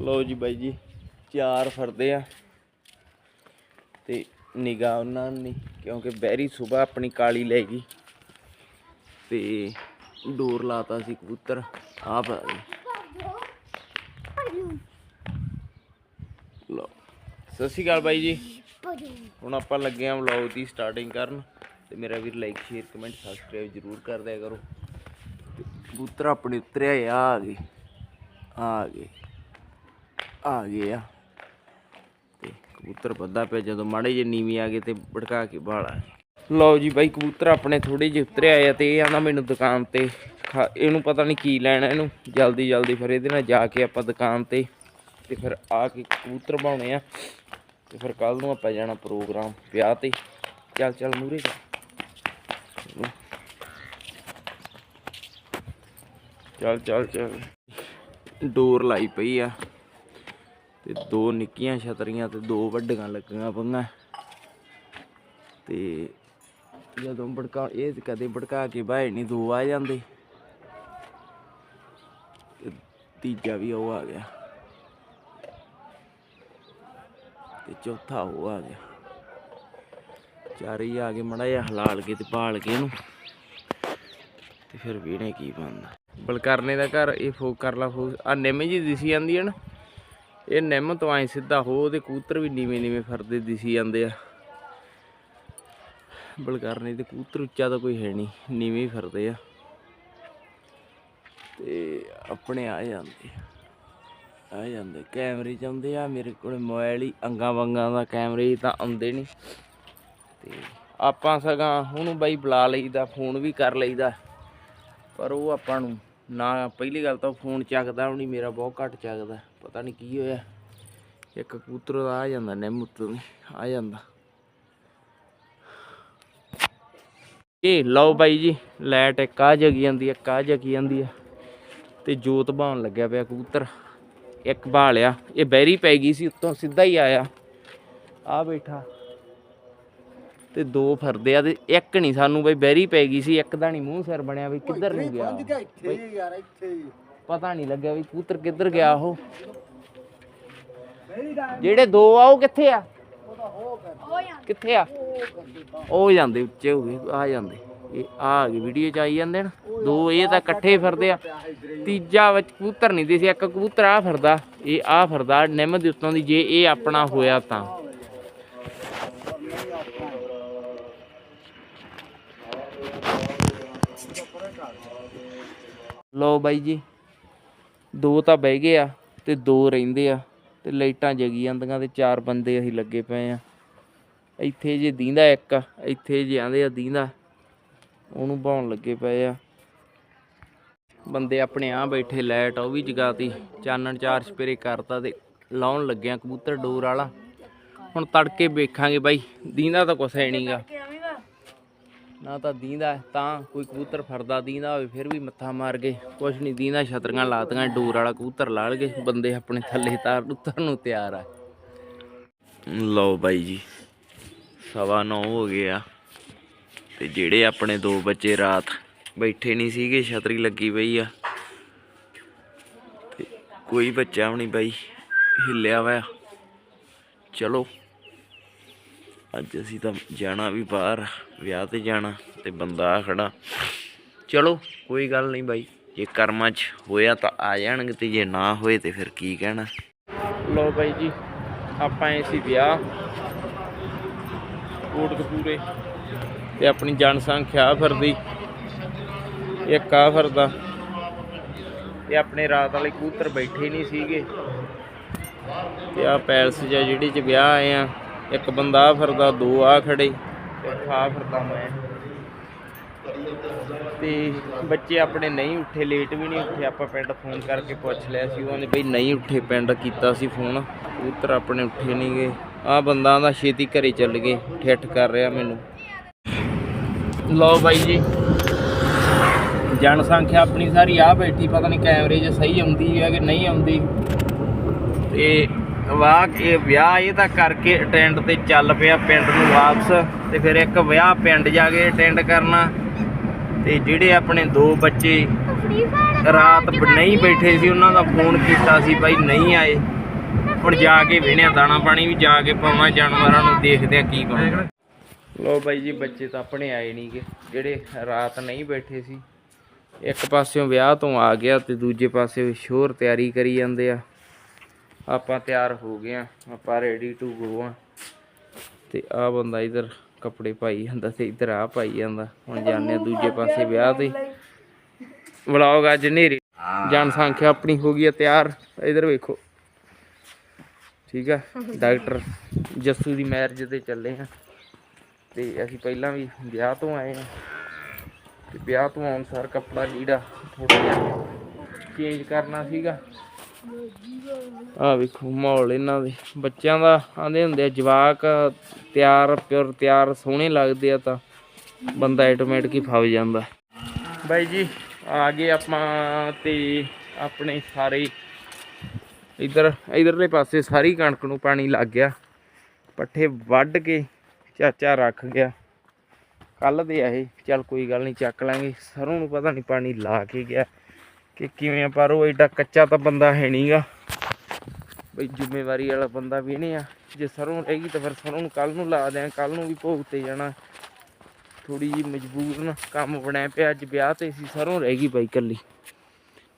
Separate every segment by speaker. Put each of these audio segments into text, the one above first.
Speaker 1: ਲਓ ਜੀ ਬਾਈ ਜੀ, ਚਾਰ ਫਰਦੇ ਆ। ਤੇ ਨਿਗਾਹ ਉਹਨਾਂ ਨੇ ਕਿਉਂਕਿ ਬਹਿਰੀ ਸਵੇਰ ਆਪਣੀ ਕਾਲੀ ਲੈ ਗਈ। ਤੇ ਡੋਰ ਲਾਤਾ ਸੀ ਕਬੂਤਰ ਆ ਪਾ ਲਓ, ਸਤਿ ਸ਼੍ਰੀ ਅਕਾਲ ਬਾਈ ਜੀ। ਹੁਣ ਆਪਾਂ ਲੱਗੇ ਆਂ ਵਲੌਗ ਦੀ ਸਟਾਰਟਿੰਗ ਕਰਨ। ਤੇ ਮੇਰਾ ਵੀਰ ਲਾਈਕ ਸ਼ੇਅਰ ਕਮੈਂਟ ਸਬਸਕ੍ਰਾਈਬ ਜਰੂਰ ਕਰ ਦਿਆ ਕਰੋ। ਤੇ ਕਬੂਤਰ ਆਪਣੇ ਉਤਰਿਆ ਆ ਗਏ ਆ ਗਏ। ਆ ਗਏ ਆ। ਤੇ ਕਬੂਤਰ ਵੱਧਾ ਪਿਆ, ਜਦੋਂ ਮਾੜੇ ਜੇ ਨੀਵੀਂ ਆ ਗਏ ਤੇ ਭੜਕਾ ਕੇ ਬਾਲਾ ਲਓ ਜੀ ਬਾਈ, ਕਬੂਤਰ ਆਪਣੇ ਥੋੜੇ ਜਿਹੇ ਉਤਰੇ ਆਏ ਤੇ ਇਹ ਆਂਦਾ ਮੈਨੂੰ ਦੁਕਾਨ ਤੇ ਖਾ- ਇਹਨੂੰ ਪਤਾ ਨਹੀਂ ਕੀ ਲੈਣਾ ਇਹਨੂੰ। ਜਲਦੀ ਜਲਦੀ ਫਿਰ ਇਹਦੇ ਨਾਲ ਜਾ ਕੇ ਆਪਾਂ ਦੁਕਾਨ ਤੇ ਤੇ ਫਿਰ ਆ ਕੇ ਕਬੂਤਰ ਬਾਉਣੇ ਆ। ਤੇ ਫਿਰ ਕੱਲ ਨੂੰ ਆਪਾਂ ਜਾਣਾ ਪ੍ਰੋਗਰਾਮ ਵਿਆਹ ਤੇ। ਚੱਲ ਚੱਲ ਮੂਰੇ ਚੱਲ ਚੱਲ ਚੱਲ। ਡੋਰ ਲਾਈ ਪਈ ਆ। ਤੇ ਦੋ ਨਿੱਕੀਆਂ ਛਤਰੀਆਂ ਤੇ ਦੋ ਵੱਡੀਆਂ ਲੱਗੀਆਂ ਪਈਆਂ। ਤੇ ਜਦੋਂ ਭੜਕਾ, ਇਹ ਕਦੇ ਭੜਕਾ ਕੇ ਬਾਹਰ ਨਹੀਂ ਦੋ ਆ ਜਾਂਦੇ। ਤੇ ਤੀਜਾ ਵੀ ਉਹ ਆ ਗਿਆ। ਤੇ ਚੌਥਾ ਉਹ ਆ ਗਿਆ। ਚਾਰੇ ਆ ਗਏ ਮੜਾ ਜਿਹਾ ਹਲਾਲ ਕੇ ਤੇ ਪਾਲ ਕੇ ਇਹਨੂੰ। ਤੇ ਫਿਰ ਵੀਣੇ ਕੀ ਬਣਦਾ ਬਲਕਰਨੇ ਦਾ ਘਰ, ਇਹ ਫੋਕ ਕਰ ਲਾ ਫੋਕ ਆ ਨਿੰਮ ਜੀ ਦਿਸੀ ਜਾਂਦੀ ਹੈ ਨਾ। ਇਹ ਨਿੰਮ ਤੋਂ ਐ ਸਿੱਧਾ ਹੋ, ਉਹਦੇ ਕੂਤਰ ਵੀ ਨੀਵੇਂ ਨੀਵੇਂ ਫਿਰਦੇ ਦਿਸੀ ਜਾਂਦੇ ਆ। ਬਲਕਰਨੇ ਦੇ ਕੂਤਰ ਉੱਚਾ ਤਾਂ ਕੋਈ ਹੈ ਨਹੀਂ, ਨੀਵੇਂ ਹੀ ਫਿਰਦੇ ਆ। ਤੇ ਆਪਣੇ ਆ ਜਾਂਦੇ ਆ ਜਾਂਦੇ, ਕੈਮਰੇ ਚ ਆਉਂਦੇ ਆ, ਮੇਰੇ ਕੋਲ ਮੋਬਾਈਲ ਹੀ, ਅੰਗਾ ਵੰਗਾ ਦਾ ਕੈਮਰੇ ਹੀ ਤਾਂ ਆਉਂਦੇ ਨਹੀਂ। ਤੇ ਆਪਾਂ ਸਗਾਂ, ਉਹਨੂੰ ਬਾਈ ਬੁਲਾ ਲਈਦਾ, ਫੋਨ ਵੀ ਕਰ ਲਈਦਾ, ਪਰ ਉਹ ਆਪਾਂ ਨੂੰ ਨਾ ਪਹਿਲੀ ਗੱਲ ਤਾਂ ਫੋਨ ਚੱਕਦਾ ਵੀ ਨਹੀਂ ਮੇਰਾ ਬਹੁਤ ਘੱਟ ਚੱਕਦਾ। ਪਤਾ ਨਹੀਂ ਕੀ ਹੋਇਆ। ਇੱਕ ਕਬੂਤਰ ਦਾ ਆ ਜਾਂਦਾ, ਨਿੰਮ ਉੱਤੋਂ ਆ ਜਾਂਦਾ। ਇਹ ਲਓ ਬਾਈ ਜੀ, ਲਾਈਟ ਇੱਕ ਆ ਜਗੀ ਜਾਂਦੀ, ਇੱਕ ਆ ਜਗੀ ਜਾਂਦੀ ਹੈ ਤੇ ਜੋਤ ਬਾਣ ਲੱਗਿਆ ਪਿਆ ਕਬੂਤਰ। ਇੱਕ ਬਾਲਿਆ, ਇਹ ਬੈਰੀ ਪੈ ਗਈ ਸੀ, ਉੱਤੋਂ ਸਿੱਧਾ ਹੀ ਆਇਆ। ਆ ਬੈਠਾ। ਤੇ ਦੋ ਫਿਰਦੇ ਆ ਤੇ ਇੱਕ ਨਹੀਂ ਸਾਨੂੰ ਬਈ ਬੈਰੀ ਪੈ ਗਈ ਸੀ ਇੱਕ ਦਾ ਨਹੀਂ ਮੂੰਹ ਸਿਰ ਬਣਿਆ ਵੀ ਕਿੱਧਰ ਨੂੰ ਗਿਆ ਬਈ
Speaker 2: ਯਾਰ ਇੱਥੇ ਹੀ।
Speaker 1: ਪਤਾ ਨਹੀਂ ਲੱਗਿਆ ਵੀ ਕਬੂਤਰ ਕਿੱਧਰ ਗਿਆ ਉਹ। ਜਿਹੜੇ ਦੋ ਆ ਉਹ ਕਿੱਥੇ ਆ? ਕਿੱਥੇ ਆ? ਉਹ ਜਾਂਦੇ ਉੱਚੇ ਹੋ ਗਏ ਆ ਜਾਂਦੇ। ਇਹ ਆ ਆ ਗਏ ਵੀਡੀਓ ਚ ਆਈ ਜਾਂਦੇ ਨੇ। ਦੋ ਇਹ ਤਾਂ ਇਕੱਠੇ ਫਿਰਦੇ ਆ। ਤੀਜਾ ਵਿੱਚ ਕਬੂਤਰ ਨਹੀਂ ਦੇ ਸੀ ਇੱਕ ਕਬੂਤਰ ਆ ਫਿਰਦਾ। ਇਹ ਆ ਫਿਰਦਾ ਨਿੰਮ ਦੇ ਉੱਤੋਂ ਦੀ ਜੇ ਇਹ ਆਪਣਾ ਹੋਇਆ ਤਾਂ। ਲਓ ਬਾਈ ਜੀ, ਦੋ ਤਾਂ ਬਹਿ ਗਏ ਆ ਤੇ ਦੋ ਰਹਿੰਦੇ ਆ ਤੇ ਲਾਈਟਾਂ ਜਗੀ ਜਾਂਦੀਆਂ ਤੇ ਚਾਰ ਬੰਦੇ ਅਸੀਂ ਲੱਗੇ ਪਏ ਆ। ਇੱਥੇ ਜੇ ਦੀਂਦਾ ਇੱਕ, ਇੱਥੇ ਜੇ ਆਂਦੇ ਆ ਦੀਂਦਾ। ਉਹਨੂੰ ਬਾਉਣ ਲੱਗੇ ਪਏ ਆ। ਬੰਦੇ ਆਪਣੇ ਆ ਬੈਠੇ ਲਾਈਟ ਉਹ ਵੀ ਜਗਾਤੀ, ਚਾਨਣ ਚਾਰ ਸਪੇਰੇ ਕਰਤਾ ਤੇ ਲਾਉਣ ਲੱਗਿਆ ਕਬੂਤਰ ਡੋਰ ਵਾਲਾ। ਹੁਣ ਤੜਕੇ ਵੇਖਾਂਗੇ ਬਾਈ, ਦੀਂਦਾ ਤਾਂ ਕੁਛ ਹੈ ਨਹੀਂਗਾ ਨਾ ਤਾਂ ਦੀਂਦਾ ਤਾਂ ਕੋਈ ਕਬੂਤਰ ਫਰਦਾ ਦੀਂਦਾ ਹੋਵੇ, ਫਿਰ ਵੀ ਮੱਥਾ ਮਾਰ ਗਏ ਕੁਛ ਨਹੀਂ ਦੀਂਦਾ, ਛਤਰੀਆਂ ਲਾਤੀਆਂ, ਡੋਰ ਵਾਲਾ ਕਬੂਤਰ ਲਾ ਲਗੇ ਬੰਦੇ ਆਪਣੇ ਥੱਲੇ ਤਾਰ ਉਤਰਨ ਨੂੰ ਤਿਆਰ ਆ। ਲਓ ਬਾਈ ਜੀ, ਸਵਾ ਨੌ ਹੋ ਗਏ ਆ ਤੇ ਜਿਹੜੇ ਆਪਣੇ ਦੋ ਬੱਚੇ ਰਾਤ ਬੈਠੇ ਨਹੀਂ ਸੀਗੇ, ਛਤਰੀ ਲੱਗੀ ਪਈ ਆ। ਤੇ ਕੋਈ ਬੱਚਾ ਵੀ ਨਹੀਂ ਬਾਈ, ਹਿੱਲਿਆ ਵਾ ਚਲੋ। ਅੱਜ ਅਸੀਂ ਤਾਂ ਜਾਣਾ ਵੀ ਬਾਹਰ, ਵਿਆਹ ਤੇ ਜਾਣਾ ਤੇ ਬੰਦਾ ਆ ਖੜਾ। ਚਲੋ, ਕੋਈ ਗੱਲ ਨਹੀਂ ਬਾਈ, ਜੇ ਕਰਮਾਂ 'ਚ ਹੋਇਆ ਤਾਂ ਆ ਜਾਣਗੇ ਤੇ ਜੇ ਨਾ ਹੋਏ ਤੇ ਫਿਰ ਕੀ ਕਹਿਣਾ। ਲੋ ਬਾਈ ਜੀ, ਆਪਾਂ ਐ ਸੀ ਵਿਆਹ। ਕੋਟਕਪੂਰੇ ਤੇ ਆਪਣੀ ਜਨਸੰਖਿਆ ਫਿਰਦੀ, ਇੱਕ ਆ ਫਿਰਦਾ। ਤੇ ਆਪਣੇ ਰਾਤ ਵਾਲੇ ਕਬੂਤਰ ਬੈਠੇ ਨਹੀਂ ਸੀਗੇ। ਤੇ ਆ ਪੈਲਸ ਜਾਂ ਜਿਹੜੀ ਚ ਵਿਆਹ ਆਏ ਆ। ਇੱਕ ਬੰਦਾ ਆ ਫਿਰਦਾ, ਦੋ ਆ ਖੜੇ ਤੇ ਇੱਕ ਆ ਫਿਰਦਾ ਮੈਂ। ਤੇ ਬੱਚੇ ਆਪਣੇ ਨਹੀਂ ਉੱਠੇ ਲੇਟ ਵੀ ਨਹੀਂ ਉੱਠੇ, ਆਪਾਂ ਪਿੰਡ ਫੋਨ ਕਰਕੇ ਪੁੱਛ ਲਿਆ ਸੀ, ਉਹਨਾਂ ਨੇ ਬਈ ਨਹੀਂ ਉੱਠੇ, ਪਿੰਡ ਕੀਤਾ ਸੀ ਫੋਨ ਕਬੂਤਰ ਆਪਣੇ ਉੱਠੇ ਨਹੀਂ ਗਏ ਆ ਬੰਦਾ ਦਾ ਛੇਤੀ ਘਰੇ ਚੱਲ ਗਏ, ਠਿੱਠ ਕਰ ਰਿਹਾ ਮੈਨੂੰ। ਲਓ ਬਾਈ ਜੀ, ਜਨਸੰਖਿਆ ਆਪਣੀ ਸਾਰੀ ਆ ਬੈਠੀ, ਪਤਾ ਨਹੀਂ ਕੈਮਰੇ 'ਚ ਸਹੀ ਆਉਂਦੀ ਹੈ ਕਿ ਨਹੀਂ ਆਉਂਦੀ। ਤੇ ਵਾਹ ਇਹ ਵਿਆਹ ਇਹ ਤਾਂ ਕਰਕੇ ਅਟੈਂਡ ਤੇ ਚੱਲ ਪਿਆ ਪਿੰਡ ਨੂੰ ਵਾਪਸ ਤੇ ਫਿਰ ਇੱਕ ਵਿਆਹ ਪਿੰਡ ਜਾ ਕੇ ਅਟੈਂਡ ਕਰਨਾ। ਤੇ ਜਿਹੜੇ ਆਪਣੇ ਦੋ ਬੱਚੇ ਰਾਤ ਨਹੀਂ ਬੈਠੇ ਸੀ, ਉਹਨਾਂ ਦਾ ਫੋਨ ਕੀਤਾ ਸੀ ਬਾਈ ਨਹੀਂ ਆਏ। ਹੁਣ ਜਾ ਕੇ ਵੇਣਿਆ ਦਾਣਾ ਪਾਣੀ ਵੀ ਜਾ ਕੇ ਪਾਵਾਂ ਜਾਨਵਰਾਂ ਨੂੰ ਦੇਖਦੇ ਆ ਕੀ ਬਣਦਾ। ਲੋ ਬਾਈ ਜੀ, ਬੱਚੇ ਤਾਂ ਆਪਣੇ ਆਏ ਨਹੀਂਗੇ ਜਿਹੜੇ ਰਾਤ ਨਹੀਂ ਬੈਠੇ ਸੀ। ਇੱਕ ਪਾਸਿਓਂ ਵਿਆਹ ਤੋਂ ਆ ਗਿਆ ਤੇ ਦੂਜੇ ਪਾਸੇ ਸ਼ੋਰ ਤਿਆਰੀ ਕਰੀ ਜਾਂਦੇ ਆ। ਆਪਾਂ ਤਿਆਰ ਹੋ ਗਏ ਆ, ਆਪਾਂ ਰੈਡੀ ਟੂ ਗੋ ਆ। ਤੇ ਆ ਬੰਦਾ ਇਧਰ ਕੱਪੜੇ ਪਾਈ ਜਾਂਦਾ ਤੇ ਇਧਰ ਆ ਪਾਈ ਜਾਂਦਾ। ਹੁਣ ਜਾਂਦੇ ਆ ਦੂਜੇ ਪਾਸੇ ਵਿਆਹ ਤੇ। ਵਲੌਗ ਅੱਜ ਨੇਰੀ ਜਨਸੰਖਿਆ ਆਪਣੀ ਹੋ ਗਈ ਆ ਤਿਆਰ। ਇਧਰ ਵੇਖੋ। ਠੀਕ ਆ, ਡਾਕਟਰ ਜੱਸੂ ਦੀ ਮੈਰਿਜ ਤੇ ਚੱਲੇ ਆ। ਤੇ ਅਸੀਂ ਪਹਿਲਾਂ ਵੀ ਵਿਆਹ ਤੋਂ ਆਏ ਆ। ਤੇ ਵਿਆਹ ਤੋਂ ਆਉਣ ਸਾਰ ਕੱਪੜਾ ਲੀੜਾ ਥੋੜਾ ਜਿਹਾ ਚੇਂਜ ਕਰਨਾ ਸੀਗਾ। ਆ ਵੇਖੋ, ਮਾਹੌਲ ਇਹਨਾਂ ਦੇ। ਬੱਚਿਆਂ ਦਾ ਆਂਦੇ ਹੁੰਦੇ ਆ, ਜਵਾਕ ਤਿਆਰ ਪਿਰ ਤਿਆਰ, ਸੋਹਣੇ ਲੱਗਦੇ ਆ ਤਾਂ ਬੰਦਾ ਆਟੋਮੈਟਿਕ ਹੀ ਫਸ ਜਾਂਦਾ। ਬਾਈ ਜੀ, ਆ ਗਏ ਆਪਾਂ ਤੇ ਆਪਣੇ ਸਾਰੇ ਇਧਰ, ਇਧਰਲੇ ਪਾਸੇ ਸਾਰੀ ਕਣਕ ਨੂੰ ਪਾਣੀ ਲੱਗ ਗਿਆ। ਪੱਠੇ ਵੱਢ ਕੇ ਚਾਚਾ ਰੱਖ ਗਿਆ। ਕੱਲ ਦੇ ਆ ਇਹ। ਚੱਲ ਕੋਈ ਗੱਲ ਨਹੀਂ, ਚੱਕ ਲਾਂਗੇ। ਸਰੋਂ ਨੂੰ ਪਤਾ ਨਹੀਂ ਪਾਣੀ ਲਾ ਕੇ ਗਿਆ। ਕਿ ਕਿਵੇਂ ਆ, ਪਰ ਉਹ ਐਡਾ ਕੱਚਾ ਤਾਂ ਬੰਦਾ ਹੈ ਨਹੀਂਗਾ ਬਈ ਜ਼ਿੰਮੇਵਾਰੀ ਵਾਲਾ ਬੰਦਾ ਵੀ ਨਹੀਂ ਆ। ਜੇ ਸਰੋਂ ਰਹੇਗੀ ਤਾਂ ਫਿਰ ਸਰੋਂ ਨੂੰ ਕੱਲ ਨੂੰ ਲਾ ਦਿਆਂ ਕੱਲ ਨੂੰ ਵੀ ਭੋਗ ਤੇ ਜਾਣਾ। ਥੋੜੀ ਜੀ ਨਾ ਕੰਮ ਬਣਿਆ ਪਿਆ ਅੱਜ ਵਿਆਹ ਤੇ ਸੀ ਸਰੋਂ ਰਹੇਗੀ ਬਾਈ ਕੱਲੀ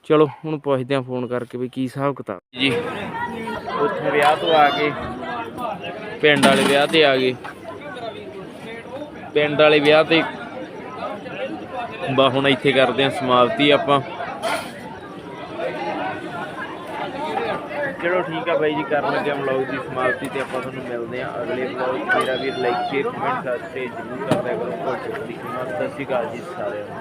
Speaker 1: ਚਲੋ ਹੁਣ ਪੁੱਛਦੇ ਆ ਫੋਨ ਕਰਕੇ ਵੀ ਕੀ ਹਿਸਾਬ ਕਿਤਾਬ। ਜੀ। ਉੱਥੇ ਵਿਆਹ ਤੋਂ ਆ ਕੇ ਪਿੰਡ ਵਾਲੇ ਵਿਆਹ ਤੇ ਆ ਗਏ। ਪਿੰਡ ਵਾਲੇ ਵਿਆਹ ਤੇ ਬਾ ਹੁਣ ਇੱਥੇ ਕਰਦੇ ਆ ਸਮਾਪਤੀ ਆਪਾਂ। ਚਲੋ ਠੀਕ ਆ ਬਾਈ ਜੀ, ਕਰਨ ਲੱਗੇ ਵਲੌਗ ਦੀ ਸਮਾਪਤੀ ਤੇ ਆਪਾਂ ਤੁਹਾਨੂੰ ਮਿਲਦੇ ਆ ਅਗਲੇ ਵਲੌਗ ਮੇਰਾ ਵੀਰ ਲਾਈਕ ਸ਼ੇਅਰ ਕਮੈਂਟ ਸਬਸਕ੍ਰਾਈਬ ਜ਼ਰੂਰ ਕਰਦਿਆ ਕਰੋ। ਕੋਈ ਚੁੱਕੀ ਸਤਿ ਸ਼੍ਰੀ ਅਕਾਲ ਜੀ ਸਾਰਿਆਂ ਨੂੰ।